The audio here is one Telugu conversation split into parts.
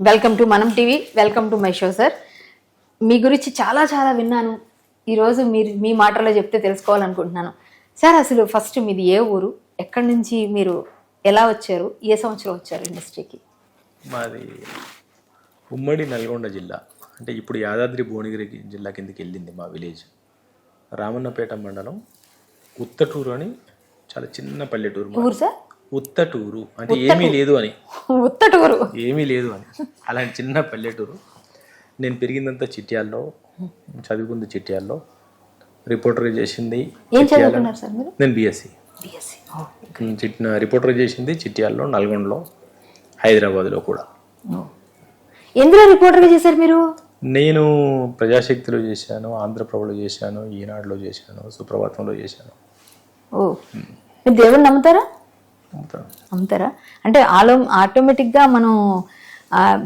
వెల్కమ్ టు మనం TV welcome to my show sir మీ గురించి చాలా చాలా విన్నాను. ఈరోజు మీరు మీ మాటల్లో చెప్తే తెలుసుకోవాలనుకుంటున్నాను. సార్ అసలు ఫస్ట్ మీది ఏ ఊరు? ఎక్కడి నుంచి మీరు ఎలా వచ్చారు? ఏ సంవత్సరం వచ్చారు ఇండస్ట్రీకి? మాది ఉమ్మడి నల్గొండ జిల్లా. అంటే ఇప్పుడు యాదాద్రి భువనగిరి జిల్లా కిందకి వెళ్ళింది మా విలేజ్. రామన్నపేట మండలం ఉత్తటూరు అని చాలా చిన్న పల్లెటూరు. ఊరు సార్ ఉత్తటూరు. అంటే ఏమీ లేదు అని. ఉత్తటూరు. ఏమీ లేదు అని. అలాంటి చిన్న పల్లెటూరు. నేను పెరిగిందంతా చిట్యాల్లో చదువుకుంది చిట్యాల్లో రిపోర్టర్ చేసింది నేను బీఎస్సీ రిపోర్టర్ చేసింది చిట్యాల్లో నల్గొండలో హైదరాబాద్లో కూడా. ఎందులో రిపోర్టర్గా చేశారు మీరు? నేను ప్రజాశక్తిలో చేశాను ఆంధ్రప్రభలో చేశాను ఈనాడులో చేశాను సుప్రభాతంలో చేశాను. దేవుని నమ్ముతారా? అంతా. నమ్ముతారా అంటే ఆలో ఆటోమేటిక్గా మనం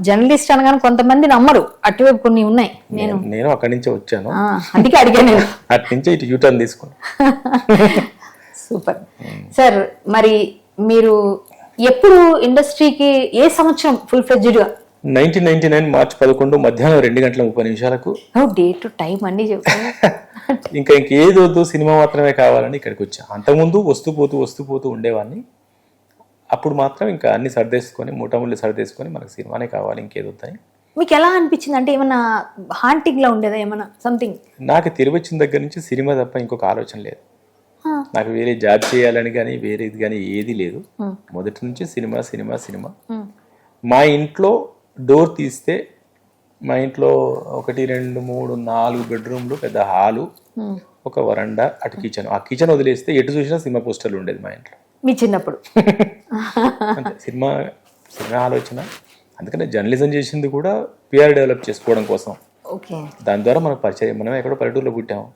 జర్నలిస్ట్ అనగానే కొంతమంది నమ్మరు. అటువైపు కొన్ని ఉన్నాయి. నేను నేను అక్కడి నుంచే వచ్చాను. అందుకే అడిగాను అటు నుంచే ఇటు యూటర్న్ తీసుకున్నాను సూపర్. సార్ మరి మీరు ఎప్పుడు ఇండస్ట్రీకి ఏ సంవత్సరం ఫుల్ ఫ్లెడ్జ్డ్గా నైన్టీన్ నైన్టీ నైన్ మార్చి పదకొండు మధ్యాహ్నం రెండు గంటల ముప్పై నిమిషాలకు. డేట్ టైం అన్నీ చెప్తాను ఇంకా ఇంకేది వద్దు సినిమా మాత్రమే కావాలని ఇక్కడికి వచ్చా. అంతకుముందు వస్తూ పోతూ వస్తూ పోతూ ఉండేవాడిని అప్పుడు మాత్రం ఇంకా అన్ని సర్దేసుకొని మూటముళ్ళు సర్దేసుకొని మనకు సినిమానే కావాలి ఇంకేది వద్దని. మీకు ఎలా అనిపించింది? అంటే ఏమన్నా హాంటింగ్ లా ఉండేదా ఏమన్నా? సంథింగ్ నాకు తిరిగి వచ్చిన దగ్గర నుంచి సినిమా తప్ప ఇంకొక ఆలోచన లేదు. నాకు వేరే జాబ్ చేయాలని కానీ వేరేది కానీ ఏది లేదు. మొదటి నుంచి సినిమా సినిమా సినిమా. మా ఇంట్లో డోర్ తీస్తే మా ఇంట్లో ఒకటి రెండు మూడు నాలుగు బెడ్రూమ్లు పెద్ద హాలు ఒక వరండా అటు కిచెన్ ఆ కిచెన్ వదిలేస్తే ఎటు చూసినా సినిమా పోస్టర్లు ఉండేది మా ఇంట్లో. మీ చిన్నప్పుడు. అంటే సినిమా సినిమా ఆలోచన. అందుకనే జర్నలిజం చేసింది కూడా పిఆర్ డెవలప్ చేసుకోవడం కోసం. దాని ద్వారా మనకు పరిచయం మనం ఎక్కడో పల్లెటూరులో పుట్టాము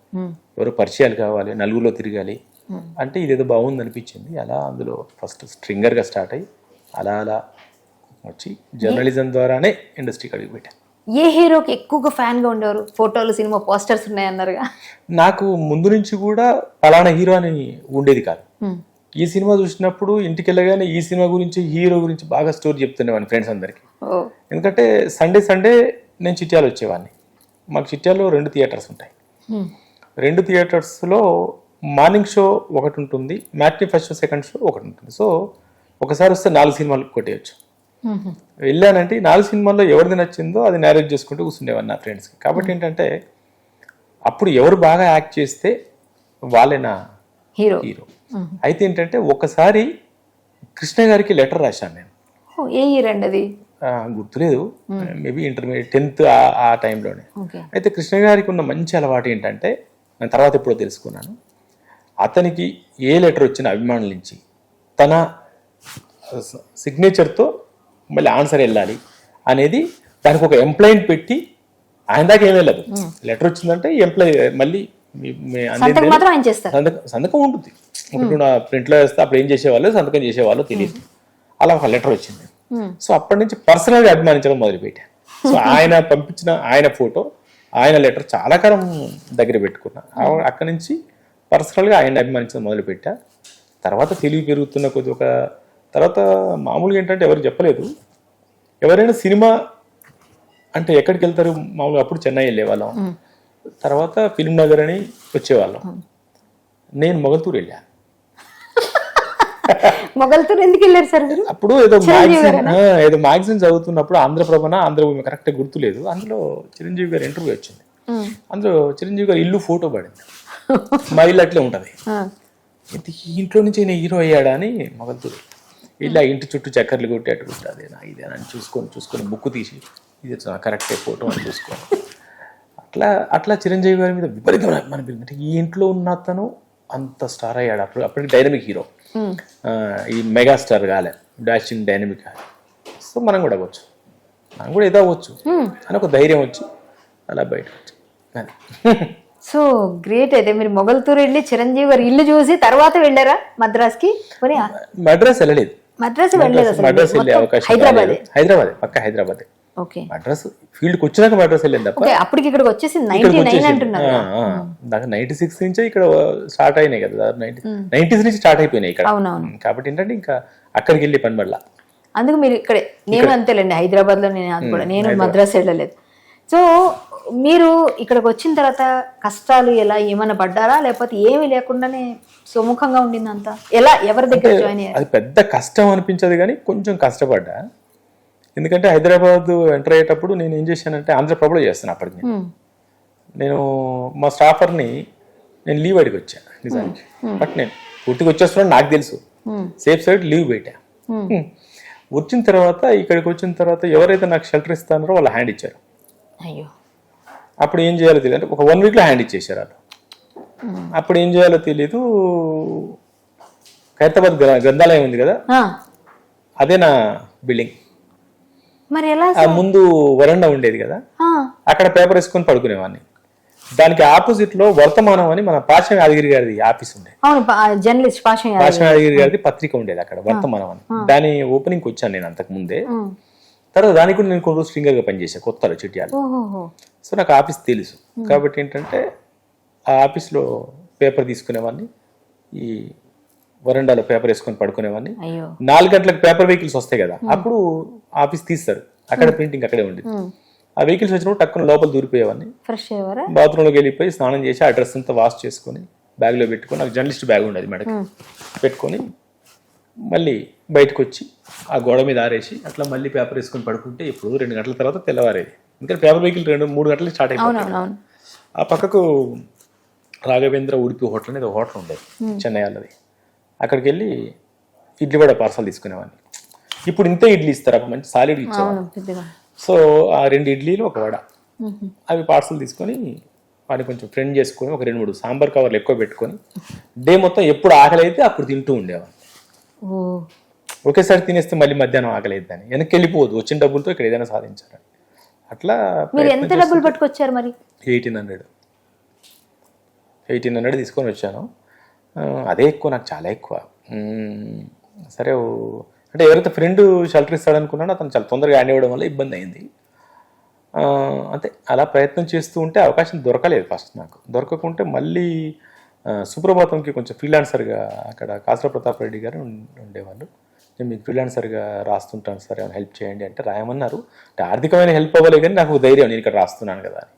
ఎవరు పరిచయాలు కావాలి నలుగురిలో తిరగాలి. అంటే ఇదేదో బాగుంది అనిపించింది. అలా అందులో ఫస్ట్ స్ట్రింగర్గా స్టార్ట్ అయ్యి అలా అలా వచ్చి జర్నలిజం ద్వారానే ఇండస్ట్రీకి అడుగు పెట్టాను ఏ హీరోకి ఎక్కువగా ఫ్యాన్గా ఉండేవారు? ఫోటోలు సినిమా పోస్టర్స్ ఉన్నాయన్నారుగా. నాకు ముందు నుంచి కూడా పలానా హీరో అని ఉండేది కాదు. ఈ సినిమా చూసినప్పుడు ఇంటికి వెళ్ళగానే ఈ సినిమా గురించి హీరో గురించి బాగా స్టోరీ చెప్తుండేవాడిని ఫ్రెండ్స్ అందరికి. ఎందుకంటే సండే సండే నేను చిట్యాలు వచ్చేవాడిని. మాకు చిట్యాల్లో రెండు థియేటర్స్ ఉంటాయి. రెండు థియేటర్స్లో మార్నింగ్ షో ఒకటి ఉంటుంది matinee first show second show ఒకటి ఉంటుంది. సో ఒకసారి వస్తే నాలుగు సినిమాలు కొట్టేయచ్చు. వెళ్ళానంటే నాలుగు సినిమాల్లో ఎవరిది నచ్చిందో అది మ్యారేజ్ చేసుకుంటూ కూర్చుండేవాడిని నా ఫ్రెండ్స్కి కాబట్టి ఏంటంటే అప్పుడు ఎవరు బాగా యాక్ట్ చేస్తే వాళ్ళే నా హీరో. హీరో. అయితే ఏంటంటే ఒకసారి కృష్ణ గారికి లెటర్ రాశాను నేను. ఏ హీరో అండి అది? గుర్తులేదు. మేబీ ఇంటర్మీడియట్ టెన్త్ ఆ టైంలోనే. అయితే కృష్ణ గారికి ఉన్న మంచి అలవాటు ఏంటంటే నేను తర్వాత ఎప్పుడో తెలుసుకున్నాను. అతనికి ఏ లెటర్ వచ్చిన అభిమానుల నుంచి తన సిగ్నేచర్తో మళ్ళీ ఆన్సర్ వెళ్ళాలి అనేది దానికి ఒక ఎంప్లాయిని పెట్టి ఆయన దాకా ఏం వెళ్ళదు. లెటర్ వచ్చిందంటే ఎంప్లాయ్ మళ్ళీ సంతకం మాత్రం ఆయన చేస్తారు. సంతకం సంతకం ఉంటుంది. నా ప్రింట్లో వేస్తే అప్పుడు ఏం చేసేవాళ్ళు? సంతకం చేసేవాళ్ళు తెలియదు. అలా ఒక లెటర్ వచ్చింది. సో అప్పటి నుంచి పర్సనల్గా అభిమానించడం మొదలుపెట్టాను. సో ఆయన పంపించిన ఆయన ఫోటో ఆయన లెటర్ చాలా కాలం దగ్గర పెట్టుకున్నా. అక్కడి నుంచి పర్సనల్గా ఆయన అభిమానించడం మొదలుపెట్టా. తర్వాత తెలివి పెరుగుతున్న కొద్ది ఒక తర్వాత మామూలుగా ఏంటంటే ఎవరు చెప్పలేదు. ఎవరైనా సినిమా అంటే ఎక్కడికి వెళ్తారు? మామూలుగా అప్పుడు చెన్నై వెళ్ళేవాళ్ళం. తర్వాత ఫిల్మ్ నగర్ అని వచ్చేవాళ్ళం. నేను మొగల్తూరు వెళ్ళా. మొగల్తూరు ఎందుకు వెళ్ళారు సార్ మీరు? అప్పుడు ఏదో మ్యాగజైన్ ఏదో మ్యాగజైన్ చదువుతున్నప్పుడు ఆంధ్రప్రభన ఆంధ్రభూమి కరెక్ట్ గుర్తులేదు. అందులో చిరంజీవి గారి ఇంటర్వ్యూ వచ్చింది. అందులో చిరంజీవి గారి ఇల్లు ఫోటో పడింది. మా ఇల్లు అట్లే ఉంటది. ఇంట్లో నుంచి నేను హీరో అయ్యాడా అని మొగల్తూరు ఇలా ఇంటి చుట్టూ చక్కర్లు కొట్టి అటు కొట్టి అదేనా ఇదేనా చూసుకొని చూసుకొని బుక్ తీసి ఇది కరెక్టే ఫోటో అని చూసుకొని. అట్లా అట్లా చిరంజీవి గారి మీద విపరీతమైన అభిమానం పెరిగింది. ఈ ఇంట్లో ఉన్న అతను అంత స్టార్ అయ్యాడు. అప్పుడు అప్పటికి డైనమిక్ హీరో. ఈ మెగా స్టార్ కాలే డాషింగ్ డైనమిక్ కాలే సో మనం కూడా అవ్వచ్చు. మనం కూడా ఏదో అవ్వచ్చు. అని ఒక ధైర్యం వచ్చి అలా బయట వచ్చి. సో గ్రేట్ అయితే మీరు మొగల్తూరు వెళ్ళి చిరంజీవి గారి ఇల్లు చూసి తర్వాత వెళ్ళారా మద్రాస్కి? పోనీ ఆ- మద్రాస్ వెళ్ళలేదు. మద్రాస్ వెళ్ళలేదు మద్రాస్ వెళ్ళే అవకాశం హైదరాబాద్. హైదరాబాద్ పక్క హైదరాబాద్. ఓకే. మద్రాస్ ఫీల్డ్కి వచ్చినాక మద్రాస్ వెళ్ళింది తప్ప అప్పటికి ఇక్కడికి వచ్చేసి నైన్టీ నైన్. అంటున్నారు. దాకా నైన్టీ సిక్స్ నుంచే ఇక్కడ స్టార్ట్ అయినాయి కదా నైన్టీ నైన్టీస్ నుంచి స్టార్ట్ అయిపోయినాయి ఇక్కడ. కాబట్టి ఏంటంటే ఇంకా అక్కడికి వెళ్ళి పని పడలా. అందుకు మీరు ఇక్కడే నేను అంతేలేండి హైదరాబాద్లో నేను కూడా నేను మద్రాస్ వెళ్ళలేదు. సో మీరు ఇక్కడికి వచ్చిన తర్వాత కష్టాలు ఎలా ఏమైనా పడ్డారా? లేకపోతే ఏమీ లేకుండానే సుముఖంగా ఉండింది అంతా ఎలా ఎవరి దగ్గర జాయిన్ అయ్యారు? అది పెద్ద కష్టం అనిపించదు కానీ కొంచెం కష్టపడ్డా. ఎందుకంటే హైదరాబాద్ ఎంటర్ అయ్యేటప్పుడు నేను ఏం చేశానంటే ఆంధ్రప్రభలో చేస్తాను అప్పటికి నేను. మా స్టాఫర్ని నేను లీవ్ అడిగి వచ్చాను నిజానికి. బట్ నేను పూర్తిగా వచ్చేస్తున్నాను నాకు తెలుసు. సేఫ్ సైడ్ లీవ్ పెట్టా. వచ్చిన తర్వాత ఇక్కడికి వచ్చిన తర్వాత ఎవరైతే నాకు షెల్టర్ ఇస్తారో వాళ్ళు హ్యాండ్ ఇచ్చారు. అప్పుడు ఏం చేయాలో తెలియదు. అంటే ఒక వన్ వీక్లో హ్యాండ్ ఇచ్చేసారు వాళ్ళు. అప్పుడు ఏం చేయాలో తెలియదు ఖైరతాబాద్ గ్ర- గ్రంథాలయం ఉంది కదా? అదే నా బిల్డింగ్ మరి ఎలా ముందు వరండా ఉండేది కదా. అక్కడ పేపర్ వేసుకొని పడుకునేవాడిని. దానికి ఆపోజిట్లో వర్తమానం అని మన పాశం యాదగిరి గారిది ఆఫీస్ ఉండేది. అవును జర్నలిస్ట్ పాషం యాదగిరి. గారిది పత్రిక ఉండేది అక్కడ వర్తమానం అని. దాని ఓపెనింగ్ వచ్చాను నేను అంతకు ముందే. తర్వాత దానికి కూడా నేను కొన్ని రోజులు స్ట్రింగర్గా పనిచేశాను కొత్తలో చిట్యాలు. సో నాకు ఆఫీస్ తెలుసు. కాబట్టి ఏంటంటే ఆ ఆఫీస్లో పేపర్ తీసుకునేవాడిని. ఈ వరండాలో పేపర్ వేసుకొని పడుకునేవాడిని. నాలుగు గంటలకు పేపర్ వెహికల్స్ వస్తాయి కదా అప్పుడు ఆఫీస్ తీస్తారు. అక్కడ ప్రింటింగ్ అక్కడే ఉండేది ఆ వెహికల్స్ వచ్చినప్పుడు టక్కున లోపల దూరిపోయేవాడిని. బాత్రూంలోకి వెళ్ళిపోయి స్నానం చేసి ఆ డ్రెస్ అంతా వాష్ చేసుకొని బ్యాగ్లో పెట్టుకొని నాకు జర్నలిస్ట్ బ్యాగ్ ఉండేది మేడకి. పెట్టుకొని మళ్ళీ బయటకు వచ్చి ఆ గోడ మీద ఆరేసి అట్లా మళ్ళీ పేపర్ వేసుకొని పడుకుంటే ఇప్పుడు రెండు గంటల తర్వాత తెల్లవారేది. ఇంకా పేపర్ వెహికల్ రెండు మూడు గంటలకు స్టార్ట్ అయిపోయింది ఆ పక్కకు రాఘవేంద్ర ఉడిపి హోటల్ అనేది ఒక హోటల్ ఉండేది చెన్నై వాళ్ళది. అక్కడికి వెళ్ళి ఇడ్లీ వడ పార్సల్ తీసుకునేవాడిని. ఇప్పుడు ఇంతే ఇడ్లీ ఇస్తారు అప్పుడు మంచి సాలిడ్ ఇచ్చేవాడు సో ఆ రెండు ఇడ్లీలు ఒక వడ. అవి పార్సల్ తీసుకొని వాటిని కొంచెం ఫ్రెండ్ చేసుకొని ఒక రెండు మూడు సాంబార్ కవర్లు ఎక్కువ పెట్టుకొని డే మొత్తం ఎప్పుడు ఆకలి అయితే అప్పుడు తింటూ ఉండేవాడిని ఒకేసారి తినేస్తే మళ్ళీ మధ్యాహ్నం ఆకలి అయిద్దని వెనక్కి వెళ్ళిపోవద్దు వచ్చిన డబ్బులతో ఇక్కడ ఏదైనా సాధించాలని. అట్లా మీరు ఎంత డబ్బులు పట్టుకొచ్చారు మరి? Eighteen hundred. ఎయిటీన్ హండ్రెడ్ తీసుకొని వచ్చాను. అదే ఎక్కువ నాకు చాలా ఎక్కువ. సరే అంటే ఎవరైతే ఫ్రెండ్ షెల్టర్ ఇస్తాడనుకున్నాడో అతను చాలా తొందరగా హ్యాండ్ ఇవ్వడం వల్ల ఇబ్బంది అయింది. అంతే అలా ప్రయత్నం చేస్తూ ఉంటే అవకాశం దొరకలేదు ఫస్ట్ నాకు. దొరకకుంటే మళ్ళీ సుప్రభాతంకి కొంచెం ఫ్రీలాన్సర్గా అక్కడ కాసర ప్రతాప్ రెడ్డి గారు ఉండేవాళ్ళు. నేను మీకు ఫ్రీలాన్సర్గా రాస్తుంటాను సార్ ఏమైనా హెల్ప్ చేయండి అంటే రాయమన్నారు. అంటే ఆర్థికమైన హెల్ప్ అవ్వలే కానీ నాకు ధైర్యం నేను ఇక్కడ రాస్తున్నాను కదా అని.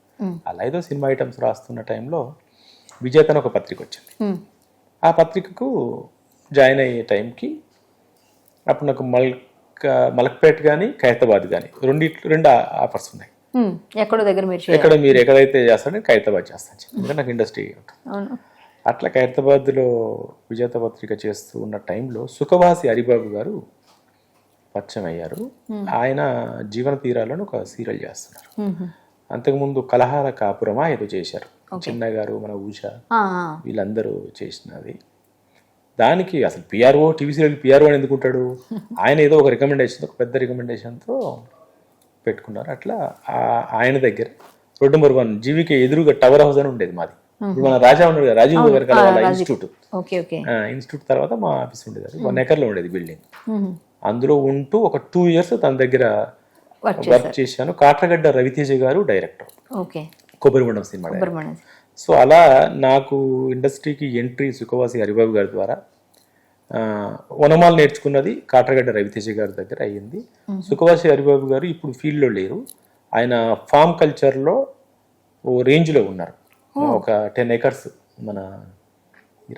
అలా ఏదో సినిమా ఐటమ్స్ రాస్తున్న టైంలో విజేత ఒక పత్రిక వచ్చింది. ఆ పత్రికకు జాయిన్ అయ్యే టైంకి అప్పుడు నాకు మల్క మలక్పేట్ కానీ ఖైరతాబాద్ కానీ రెండిట్లు రెండు ఆఫర్స్ ఉన్నాయి. ఎక్కడో దగ్గర మీరు ఎక్కడ మీరు ఎక్కడైతే చేస్తారో ఖైరతాబాద్ చేస్తాను. ఎందుకంటే నాకు ఇండస్ట్రీ ఉంటుంది. అట్లా ఖైరతాబాద్లో విజేత పత్రిక చేస్తూ ఉన్న టైంలో సుఖవాసి హరిబాబు గారు పరిచయం అయ్యారు. ఆయన జీవన తీరాలను ఒక సీరియల్ చేస్తున్నారు. అంతకుముందు కలహార కాపురమా ఏదో చేశారు. చిన్న గారు మన ఆ. వీళ్ళందరూ చేసినది. దానికి అసలు పిఆర్ఓ టీవీ సీరియల్ పిఆర్ఓ అని ఎందుకుంటాడు? ఆయన ఏదో ఒక రికమెండేషన్ ఒక పెద్ద రికమెండేషన్తో పెట్టుకున్నారు. అట్లా ఆయన దగ్గర రోడ్ నెంబర్ వన్ జీవికి ఎదురుగా టవర్ హౌస్ అని ఉండేది మాది. ఇప్పుడు మన రాజా ఉన్నాడు రాజీవ్ గారి కలవాల ఇన్స్టిట్యూట్ ఇన్స్టిట్యూట్ తర్వాత మా ఆఫీస్ ఉండేది అది. వన్ ఎకర్లో ఉండేది బిల్డింగ్. అందులో ఉంటూ ఒక టూ ఇయర్స్ తన దగ్గర వర్క్ చేశాను. కాట్రగడ్డ రవితేజ గారు డైరెక్టర్ కొబ్బరిమండం సినిమా సో అలా నాకు ఇండస్ట్రీకి ఎంట్రీ సుఖవాసి హరిబాబు గారి ద్వారా వనమాలు నేర్చుకున్నది కాట్రగడ్డ రవితేజ గారి దగ్గర అయ్యింది. సుఖవాసి హరిబాబు గారు ఇప్పుడు ఫీల్డ్లో లేరు. ఆయన ఫామ్ కల్చర్లో ఓ రేంజ్లో ఉన్నారు. ఒక టెన్ ఎకర్స్ మన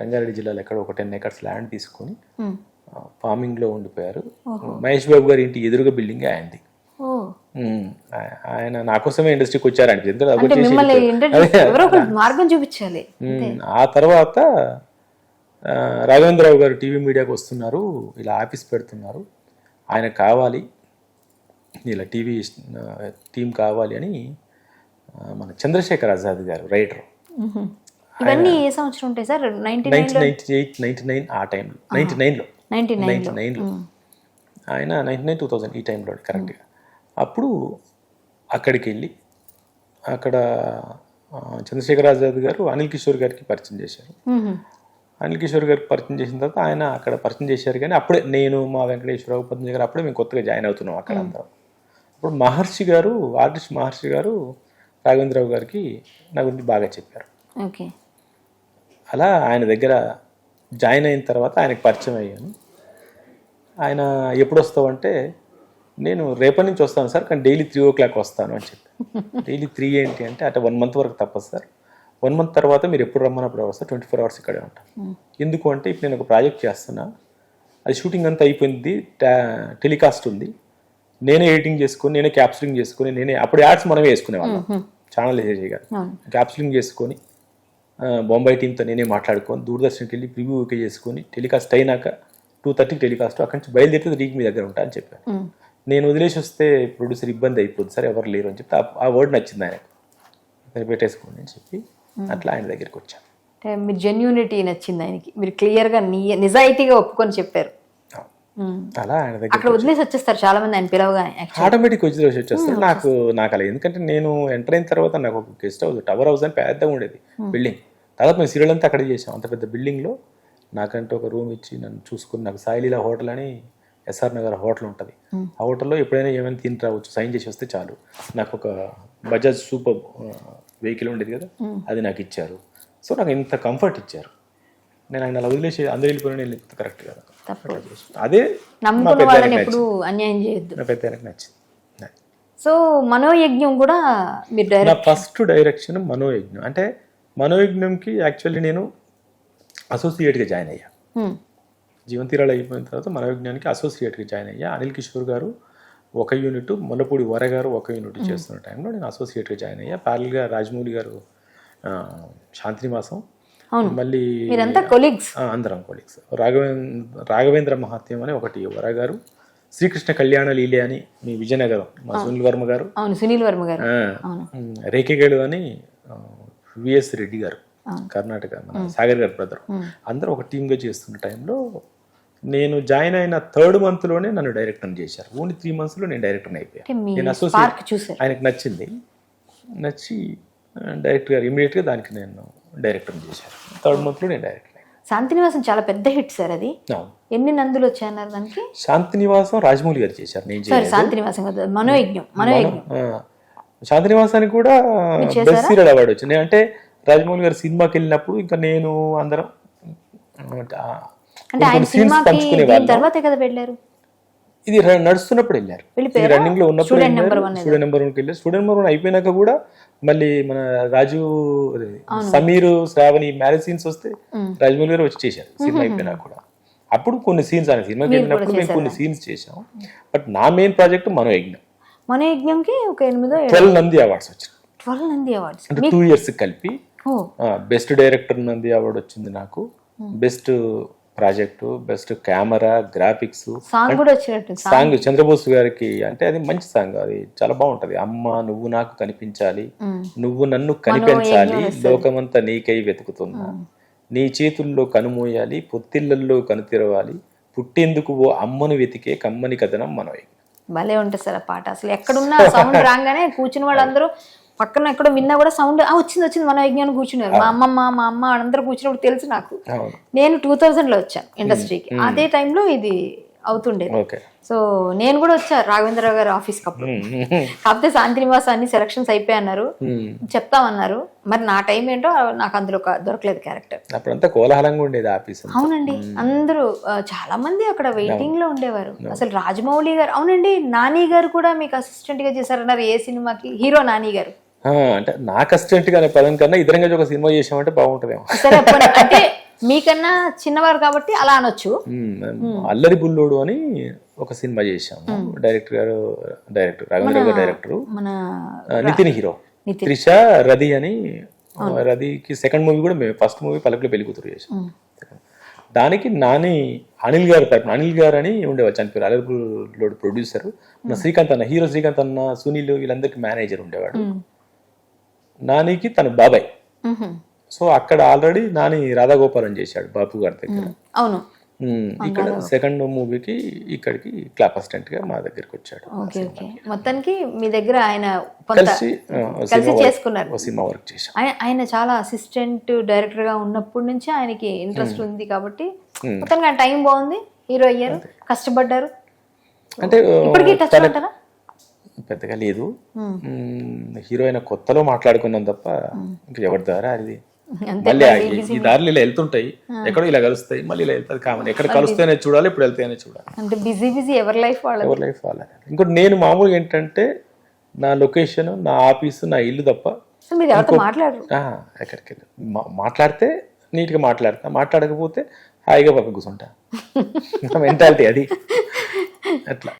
రంగారెడ్డి జిల్లాలో ఎక్కడ ఒక టెన్ ఎకర్స్ ల్యాండ్ తీసుకొని. ఫార్మింగ్లో ఉండిపోయారు. మహేష్ బాబు గారి ఇంటి ఎదురుగా బిల్డింగ్ ఆ- ఆయన నా కోసమే ఇండస్ట్రీకి వచ్చారు ఆయన ఎందుకంటే అది అంటే వచ్చేసి మిమ్మల్ని వెళ్ళిపోయారు. ఇంటర్వ్యూ ఎవరో ఒకరు మార్గం చూపించాలి. ఆ తర్వాత రాఘవేంద్రరావు గారు టీవీ మీడియాకి వస్తున్నారు. ఇలా ఆఫీస్ పెడుతున్నారు. ఆయన కావాలి. ఇలా టీవీ టీం కావాలి అని మన చంద్రశేఖర్ ఆజాద్ గారు రైటర్. ఇవన్నీ ఏ సంవత్సరం ఉంటాయి sir? Ninety eight ninety nine ఆ టైంలో. నైన్టీ నైన్లో. నైన్టీ నైన్ నైన్టీ నైన్లో. ఆయన నైన్టీ నైన్ టూ థౌజండ్ ఈ టైంలో కరెక్ట్గా. అప్పుడు అక్కడికి వెళ్ళి అక్కడ చంద్రశేఖర్ ఆజాద్ గారు అనిల్ కిషోర్ గారికి పరిచయం చేశారు. అనిల్ కిషోర్ గారికి పరిచయం చేసిన తర్వాత ఆయన అక్కడ పరిచయం చేశారు కానీ అప్పుడే నేను మా వెంకటేశ్వరరావు పద్మజ గారు అప్పుడే మేము కొత్తగా జాయిన్ అవుతున్నాం అక్కడ అందరం అప్పుడు మహర్షి గారు ఆర్టిస్ట్ మహర్షి గారు రాఘవేంద్రరావు గారికి నా గురించి బాగా చెప్పారు. ఓకే. అలా ఆయన దగ్గర జాయిన్ అయిన తర్వాత ఆయనకు పరిచయం అయ్యాను. ఆయన ఎప్పుడు వస్తావంటే నేను రేపటి నుంచి వస్తాను సార్ కానీ డైలీ త్రీ ఓ క్లాక్ వస్తాను అని చెప్పి. డైలీ త్రీ ఏంటి అంటే అట్లా వన్ మంత్ వరకు తప్పదు సార్. వన్ మంత్ తర్వాత మీరు ఎప్పుడు రమ్మన్నప్పుడు వస్తారు ట్వంటీ ఫోర్ అవర్స్ ఇక్కడే ఉంటాను ఎందుకు అంటే ఇప్పుడు నేను ఒక ప్రాజెక్ట్ చేస్తున్నా. అది షూటింగ్ అంతా అయిపోయింది టా- టెలికాస్ట్ ఉంది. నేనే ఎడిటింగ్ చేసుకొని నేనే క్యాప్చరింగ్ చేసుకొని నేనే అప్పుడు యాడ్స్ మనమే వేసుకునేవాళ్ళం ఛానల్ చేయగా. క్యాప్చరింగ్ చేసుకొని బొంబాయి టీంతో నేనే మాట్లాడుకొని దూరదర్శన్కి వెళ్ళి ప్రివ్యూ ఓకే చేసుకొని టెలికాస్ట్ అయినాక టూ థర్టీకి టెలికాస్ట్ అక్కడి నుంచి బయలుదేరితే రీక్ మీ దగ్గర ఉంటా అని చెప్పాను. నేను వదిలేసి వస్తే ప్రొడ్యూసర్ ఇబ్బంది అయిపోద్ది. సార్ ఎవరు లేరు అని చెప్తే ఆ- వర్డ్ నచ్చింది ఆయనకు. పెట్టేసుకోండి అని చెప్పి అట్లా ఆయన దగ్గరికి వచ్చాను. అంటే మీరు జెన్యూనిటీ నచ్చింది ఆయనకి. మీరు క్లియర్గా నిజాయితీగా ఒప్పుకొని చెప్పారు. అలా ఆయన దగ్గర అక్కడ వదిలేసి వచ్చేస్తారు చాలా మంది ఆయన పిలవగానే actually. ఆటోమేటిక్ వచ్చి రోజు వచ్చేస్తారు నాకు నాకు అలా. ఎందుకంటే నేను ఎంటర్ అయిన తర్వాత నాకు ఒక గెస్ట్ హౌస్ టవర్ హౌస్ అని పెద్దగా ఉండేది. బిల్డింగ్ దాదాపు మేము సీరియల్ అంతా అక్కడ చేసాం అంత పెద్ద బిల్డింగ్లో నాకంటే ఒక రూమ్ ఇచ్చి నన్ను చూసుకుని నాకు సాయిలీలా హోటల్ అని ఎస్ఆర్ నగర్ హోటల్ ఉంటుంది. ఆ హోటల్లో ఎప్పుడైనా ఏమైనా తిని రావచ్చు సైన్ చేసి వస్తే చాలు. నాకు ఒక బజాజ్ సూపర్ వెహికల్ ఉండేది కదా అది నాకు ఇచ్చారు. సో నాకు ఇంత కంఫర్ట్ ఇచ్చారు. నేను ఆయన అలా వదిలేసి అందరూ వెళ్ళిపోయిన నేను కరెక్ట్ కదా. అదే అన్యాయం చేయొద్దు. నా పెద్ద నచ్చింది. సో మనోయజ్ఞం కూడా మీరు నా ఫస్ట్ డైరెక్షన్ మనోయజ్ఞం. అంటే మనోయజ్ఞంకి యాక్చువల్లీ నేను అసోసియేట్గా జాయిన్ అయ్యా. జీవనతీరాలు అయిపోయిన తర్వాత మనోయజ్ఞానికి అసోసియేట్గా జాయిన్ అయ్యా. అనిల్ కిషోర్ గారు ఒక యూనిట్ మొల్లపూడి వర గారు ఒక యూనిట్ చేస్తున్న టైంలో నేను అసోసియేట్గా జాయిన్ అయ్యా. ప్యారల్గా రాజమౌళి గారు శాంతినివాసం. మళ్ళీ అందరం కొలీగ్స్ రాఘవేంద్ర రాఘవేంద్ర మహాత్యం అని ఒకటి వర గారు. శ్రీకృష్ణ కళ్యాణ లీలే అని మీ విజయనగరం మా సునీల్ వర్మ గారు. అవును సునీల్ వర్మ గారు. రేఖగేడు అని విఎస్ రెడ్డి గారు కర్ణాటక మన సాగర్ గారి బ్రదర్ అందరూ ఒక టీమ్గా చేస్తున్న టైంలో నేను జాయిన్ అయిన థర్డ్ మంత్లోనే నన్ను డైరెక్టర్ చేశారు. ఓన్లీ త్రీ మంత్స్లో నేను డైరెక్టర్ అయిపోయాను నేను అసోసియేట్ ఆయనకు నచ్చింది. నచ్చి డైరెక్టర్ గారు ఇమీడియట్గా దానికి నేను డైరెక్టర్ చేశాను థర్డ్ మంత్లో నేను డైరెక్టర్ శాంతినివాసం చాలా పెద్ద హిట్ సార్ అది. ఎన్ని నందులు వచ్చాయన్నారు దానికి? శాంతి నివాసం రాజమౌళి గారు చేశారు. నేను శాంతినివాసం మనోయజ్ఞం మనోయజ్ఞం. ఆ, శాంతి నివాసానికి కూడా బెస్ట్ సీరియల్ అవార్డు వచ్చింది. అంటే రాజమౌళి గారు సినిమాకి వెళ్ళినప్పుడు ఇంకా నేను అందరం అంటే ఆయన సినిమాకి. తర్వాతే కదా వెళ్ళారు? ఇది నడుస్తున్నప్పుడు వెళ్ళారు? రన్నింగ్లో ఉన్నప్పుడు స్టూడెంట్ నెంబర్ వన్కి వెళ్ళారు. స్టూడెంట్ నెంబర్ వన్ అయిపోయినాక కూడా మళ్ళీ మన రాజు సమీర్ శ్రావణి మ్యారేజ్ సీన్స్ వస్తే రాజమౌళి గారు వచ్చి చేశారు సినిమా అయిపోయినా కూడా. అప్పుడు కొన్ని సీన్స్ ఆయన సినిమాకి వెళ్ళినప్పుడు మేము కొన్ని సీన్స్ చేసాం బట్ నా మెయిన్ ప్రాజెక్ట్ మనోయజ్ఞం. మనోయజ్ఞంకి ఒక ఎనిమిదో ట్వెల్వ్ నంది అవార్డ్స్ వచ్చింది ట్వెల్వ్ నంది అవార్డ్స్ అంటే టూ ఇయర్స్ కలిపి బెస్ట్ డైరెక్టర్ నంది అవార్డు వచ్చింది నాకు. Best project best camera graphics. Song కూడా వచ్చినట్టు సాంగ్. చంద్రబోస్ గారికి అంటే అది మంచి సాంగ్ అది చాలా బాగుంటది. అమ్మ నువ్వు నాకు కనిపించాలి. నువ్వు నన్ను కనిపించాలి. లోకమంతా నీకై వెతుకుతున్నా. నీ చేతుల్లో కనుమోయాలి పొత్తిళ్ళల్లో కనుతిరవాలి. పుట్టేందుకు ఓ అమ్మను వెతికే కమ్మని కథనం మనవి భలే ఉంటుంది సార్ ఆ పాట. అసలు ఎక్కడున్నా సౌండ్ రాగానే కూర్చుని వాళ్ళందరూ పక్కన ఎక్కడో విన్నా కూడా సౌండ్ ఆ వచ్చింది వచ్చింది మన విజ్ఞానం కూర్చున్నారు. మా అమ్మమ్మ మా అమ్మ అందరూ కూర్చున్నప్పుడు తెలుసు నాకు. నేను టూ థౌజండ్లో వచ్చాను ఇండస్ట్రీకి. అదే టైంలో ఇది అవుతుండేది. సో నేను కూడా వచ్చా రాఘవేంద్రరావు గారి ఆఫీస్కి అప్పుడు. కాకపోతే శాంతి నివాస్ అన్ని సెలక్షన్స్ అయిపోయన్నారు చెప్తామన్నారు. మరి నా టైం ఏంటో నాకు అందులో దొరకలేదు క్యారెక్టర్ అప్పుడంతా కోలాహలంగా ఉండేది ఆఫీస్. అవునండి. అందరూ చాలా మంది అక్కడ వెయిటింగ్లో ఉండేవారు. అసలు రాజమౌళి గారు అవునండి నాని గారు కూడా మీకు అసిస్టెంట్గా చేశారన్నారు ఏ సినిమాకి? హీరో నాని గారు. అంటే నాకు అసిస్టెంట్గా అనే పదం కన్నా ఇద్దరం కలిసి ఒక సినిమా చేసామంటే బాగుంటుందేమో. సరే పోనీ, అంటే మీకన్నా చిన్నవారు కాబట్టి అలా అనొచ్చు. అల్లరి బుల్లోడు అని ఒక సినిమా చేశాము డైరెక్టర్ గారు డైరెక్టర్ రాఘవేంద్ర గారు డైరెక్టర్. నితిన్ హీరో. త్రిష రది అని రదికి సెకండ్ మూవీ కూడా మేము ఫస్ట్ మూవీ పలకలు పెళ్ళి కూతురు చేసాం. దానికి నాని అనిల్ గారు తరపున అనిల్ గారు అని ఉండేవారు చనిపోయారు. అల్లరి బుల్లోడు ప్రొడ్యూసర్ మన శ్రీకాంత్ అన్న హీరో శ్రీకాంత్ అన్న సునీల్ వీళ్ళందరికీ మేనేజర్ ఉండేవాడు. నానికి తన బాబాయ్. సో అక్కడ ఆల్రెడీ నాని రాధాగోపాలం చేశాడు బాపు గారి దగ్గర. అవును. ఇక్కడ సెకండ్ మూవీకి ఇక్కడికి క్లాప్ అసిస్టెంట్గా మా దగ్గరికి వచ్చాడు మొత్తానికి మీ దగ్గర ఆయన కలిసి చేసుకున్నారు. సినిమా వర్క్ చేశాం. ఆయన చాలా అసిస్టెంట్ డైరెక్టర్గా ఉన్నప్పటి నుంచి ఆయనకి ఇంట్రెస్ట్ ఉంది కాబట్టి మొత్తానికి టైం బాగుంది. హీరో అయ్యారు కష్టపడ్డారు. అంటే ఇప్పటికీ టచ్ అంటారా? పెద్దగా లేదు. మ్మ్. హీరో అయిన కొత్తలో మాట్లాడుకున్నాం తప్ప ఇంకా ఎవరి ద్వారా అది? మళ్ళీ ఈ దారిలో ఇలా వెళ్తుంటాయి. ఎక్కడో ఇలా కలుస్తాయి మళ్ళీ ఇలా వెళ్తుంది కామన్. ఎక్కడ కలుస్తాయనే చూడాలి ఇప్పుడు వెళ్తాయనే చూడాలి. అంటే బిజీ బిజీ ఎవరి లైఫ్ వాళ్ళది? ఎవరి లైఫ్ వాళ్ళ ఇంకోటి నేను మామూలుగా ఏంటంటే నా లొకేషన్ నా ఆఫీసు నా ఇల్లు తప్ప ఎక్కడికి మాట్లాడితే నీట్గా మాట్లాడతా. మాట్లాడకపోతే హాయిగా పక్క కూర్చుంటా. మెంటాలిటీ అది. అట్లా.